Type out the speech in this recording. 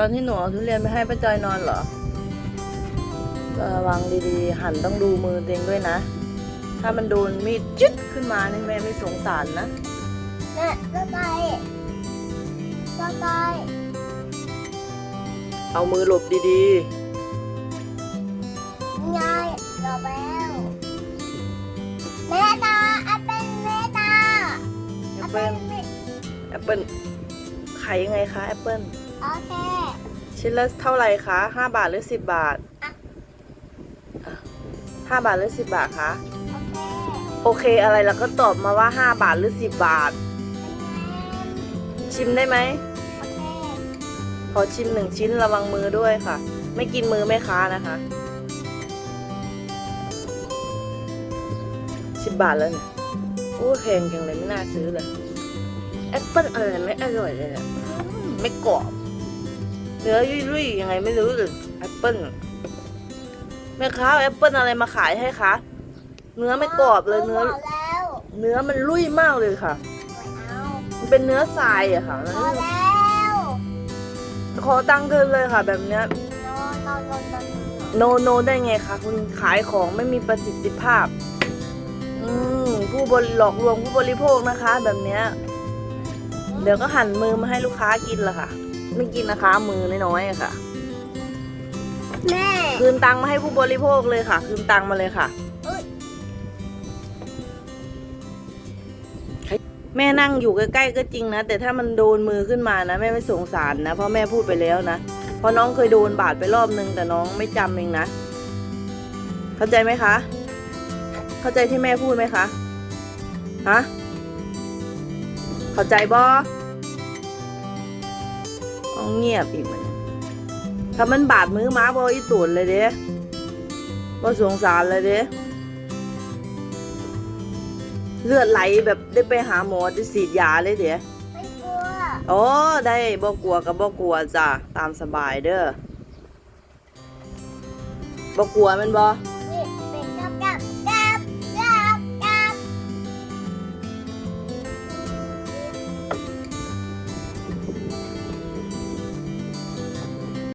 ตอนที่หนูเอาทุเรียนไปให้ป้าจอยนอนเหรอระวังดีๆ หันต้องดูมือตัวเองด้วยนะ ถ้ามันโดนมีดจึ๊ดขึ้นมานี่แม่ไม่สงสารนะแม่ก็ไปก็ไปเอามือหลบดียายรอแล้วแม่ตาแอปเปิ้ลแม่ตาๆแอแอปปเปิ้เปิ้ลลแม่แอปเปิ้ลขายยังไงคะแอปเปิ้ล โอเคชิ้นละเท่าไหร่คะห้าบาทหรือสิบบาทอะอะห้าบาทหรือสิบบาทคะโอเคโอเคอะไรแล้วก็ตอบมาว่าห้าบาทหรือสิบบาท ชิมได้ไหมโอเคขอชิมหนึ่งชิ้นระวังมือด้วยค่ะ ไม่กินมือแม่ค้านะคะสิบบาทแล้วเนี่ยโอ้แพงจังเลยไม่น่าซื้อเลยแอปเปิ้ลอะไรไม่อร่อยเลยเนี่ยอืมไม่กรอบ เนื้อยุ่ยๆยังไงไม่รู้เลยแอปเปิ้ลแม่ค้าเอาแอปเปิ้ลอะไรมาขายให้คะเนื้อไม่กรอบเลยเนื้อ พแล้วเนื้อมันลุ่ยมากเลยค่ะไม่เอามันเป็นเนื้อทรายอะค่ะพอแล้วขอตังค์เกินเลยค่ะ แบบเนี้ย นอนนอนนอนนอนโนโนได้ไงคะคุณขายของไม่มีประสิทธิภาพ อืมผู้บริหลอกลวงผู้บริโภคนะคะ แบบเนี้ย เดี๋ยวก็หันมือมาให้ลูกค้ากินละค่ะ ไม่กินนะคะ มือน้อยๆอะค่ะ แม่คืนตังค์มาให้ผู้บริโภคเลยค่ะ คืนตังค์มาเลยค่ะเอ้ยแม่นั่งอยู่ใกล้ๆก็จริงนะ แต่ถ้ามันโดนมือขึ้นมานะ แม่ไม่สงสารนะ เพราะแม่พูดไปแล้วนะ เพราะน้องเคยโดนบาดไปรอบนึงแต่น้องไม่จำเองนะ เข้าใจไหมคะ เข้าใจที่แม่พูดไหมคะ ฮะ เข้าใจบอต้อง เงียบอีกมันยถ้ามันบาดมือม้าบออีตูนเลยเด้บอสงสารเลยเด้เลือดไหลแบบได้ไปหาหมอได้ฉีดยาเลยเดี๋ยวไม่กลัวโอ้ได้บ่กลัวกับบ่กลัวจ้ะตามสบายเด้อบ่กลัวแมันบ่ไ